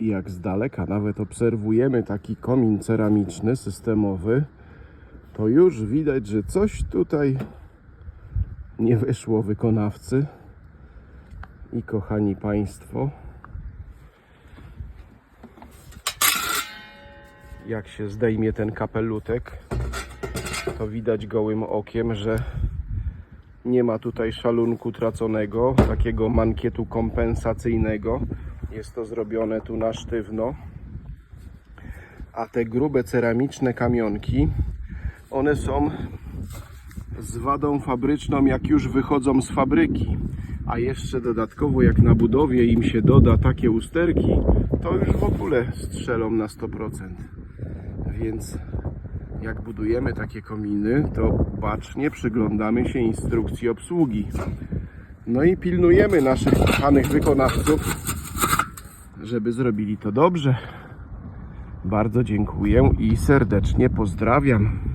I jak z daleka nawet obserwujemy taki komin ceramiczny, systemowy, to już widać, że coś tutaj nie wyszło wykonawcy. I kochani Państwo, jak się zdejmie ten kapelutek, to widać gołym okiem, że nie ma tutaj szalunku traconego, takiego mankietu kompensacyjnego. Jest to zrobione tu na sztywno. A te grube ceramiczne kamionki, one są z wadą fabryczną, jak już wychodzą z fabryki. A jeszcze dodatkowo, jak na budowie im się doda takie usterki, to już w ogóle strzelą na 100%. Więc jak budujemy takie kominy, to bacznie przyglądamy się instrukcji obsługi. No i pilnujemy naszych kochanych wykonawców, żeby zrobili to dobrze. Bardzo dziękuję i serdecznie pozdrawiam.